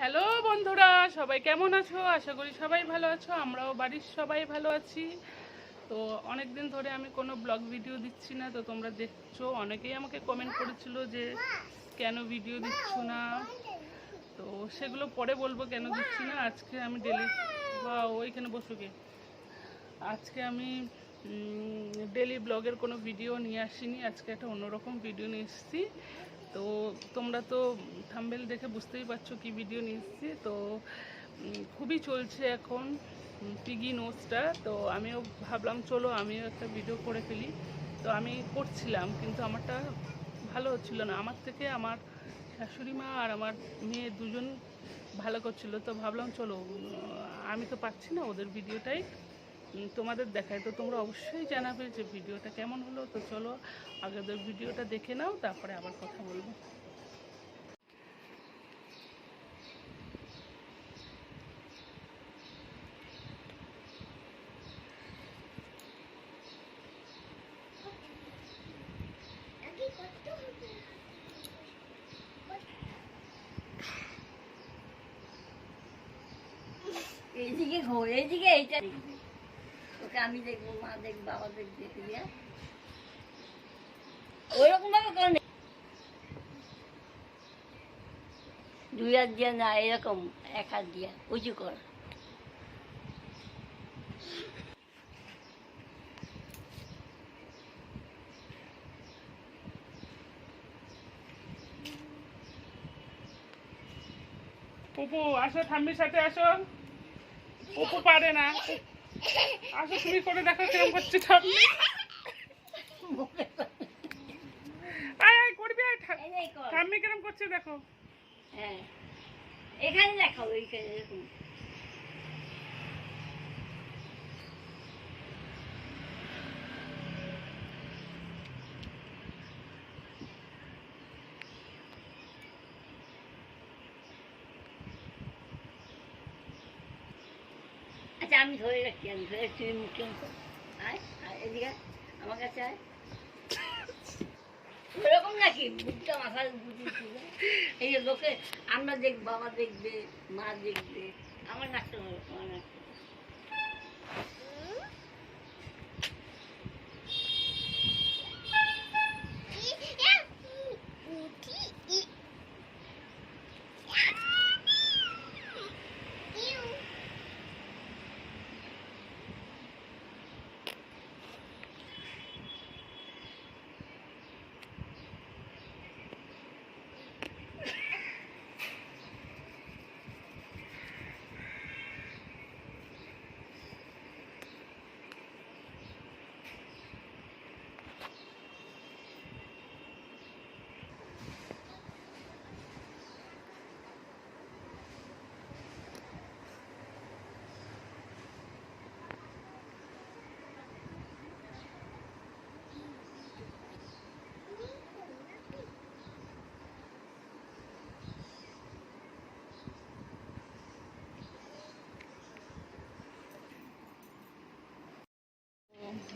Hello বন্ধুরা, সবাই কেমন আছো? আশা করি সবাই ভালো আছো, আমরাও বাড়ির সবাই ভালো আছি। তো অনেক দিন ধরে আমি কোনো ব্লগ ভিডিও দিচ্ছি না, তো তোমরা দেখছ, অনেকেই আমাকে কমেন্ট করেছিল যে, কেন ভিডিও দিচ্ছ না? তো সেগুলো পরে বলব, কেন দিচ্ছি না? আজকে আমি ডেলি বা ওইখানে বসুকে আজকে আমি ডেলি ব্লগের কোনো ভিডিও নিয়ে আসিনি, আজকে একটা অন্যরকম ভিডিও নিয়ে এসেছি। তো তোমরা তো থাম্বেল দেখে বুঝতেই পারছ কি ভিডিও এসেছি তো খুবই চলছে এখন পিগি নোজটা তো আমিও ভাবলাম, চলো আমিও একটা ভিডিও করে ফেলি। তো আমি করছিলাম, কিন্তু আমারটা ভালো হচ্ছিল না। আমার থেকে আমার শাশুড়ি মা আর আমার মেয়ে দুজন ভালো করছিল। তো ভাবলাম, চলো আমি তো পাচ্ছি না ওদের ভিডিওটাই তোমাদের দেখায়। তো তোমরা অবশ্যই জানাবে যে ভিডিওটা কেমন হলো। তো চলো আগে ওদের ভিডিওটা দেখে নাও, তারপরে আবার কথা বলব। এইদিকে ঘোর এইদিকে এইটা। দেখবি আমি দেখব মা দেখব বাবা দেখবে দিয়া। ওইরকম ভাবে করে নে। দুই হাত দিয়া না এরকম এক হাত দিয়া উঁচু কর। পুপু আসো ঠাম্মির সাথে আসো। পুপু পারে না। আসো তুমি করে দেখো কিরম করছে ঠান্ডা আয় আয় করবি আয়। ঠাম্মি কিরম করছে দেখো। হ্যাঁ। এখানে দেখাও এইখানে এরকম আমি ধরে রাখছি আমি ধরে তুমি মুখে আয় আয়, এদিকে আমার কাছে আয়। ওরকম নাকি? বুকটা মাথায় বুঝেছিল এই যে লোকে, আমরা দেখ বাবা দেখবে, মা দেখবে, আমার নাচটা ভালো আমার নাচতে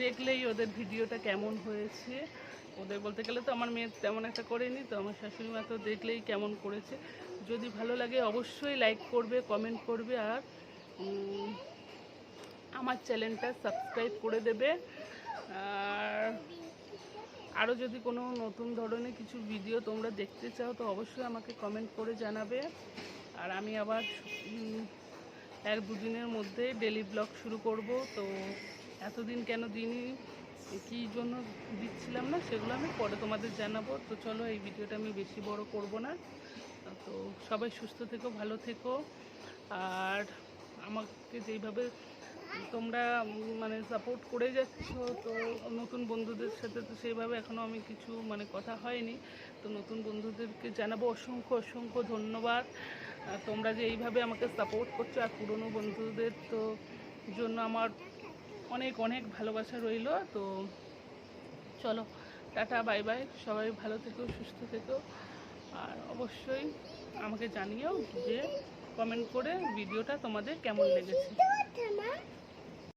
দেখলেই ওদের ভিডিওটা কেমন হয়েছে। ওদের বলতে গেলে তো আমার মেয়ে তেমন একটা করেনি, তো আমার শাশুড়ি মা তো দেখলেই কেমন করেছে। যদি ভালো লাগে অবশ্যই লাইক করবে কমেন্ট করবে আর আমার চ্যানেলটা সাবস্ক্রাইব করে দেবে। আর আরও যদি কোনো নতুন ধরনের কিছু ভিডিও তোমরা দেখতে চাও, তো অবশ্যই আমাকে কমেন্ট করে জানাবে। আর আমি আবার এক দুদিনের মধ্যে ডেলি ব্লগ শুরু করব, তো এতদিন কেন দিনই কী জন্য দিচ্ছিলাম না, সেগুলো আমি পরে তোমাদের জানাব। তো চলো, এই ভিডিওটা আমি বেশি বড় করব না। তো সবাই সুস্থ থেকো, ভালো থেকো। আর আমাকে যেইভাবে তোমরা মানে সাপোর্ট করে যাচ্ছ, তো নতুন বন্ধুদের সাথে তো সেইভাবে এখনও আমি কিছু মানে কথা হয়নি। তো নতুন বন্ধুদেরকে জানাব অসংখ্য অসংখ্য ধন্যবাদ। তোমরা যে এইভাবে আমাকে সাপোর্ট করছ, আর পুরনো বন্ধুদের তো জন্য আমার অনেক অনেক ভালোবাসা রইল, তো চলো, টাটা, বাই বাই। সবাই ভালো থেকো, সুস্থ থেকো। আর অবশ্যই আমাকে জানিও যে কমেন্ট করে ভিডিওটা তোমাদের কেমন লেগেছে।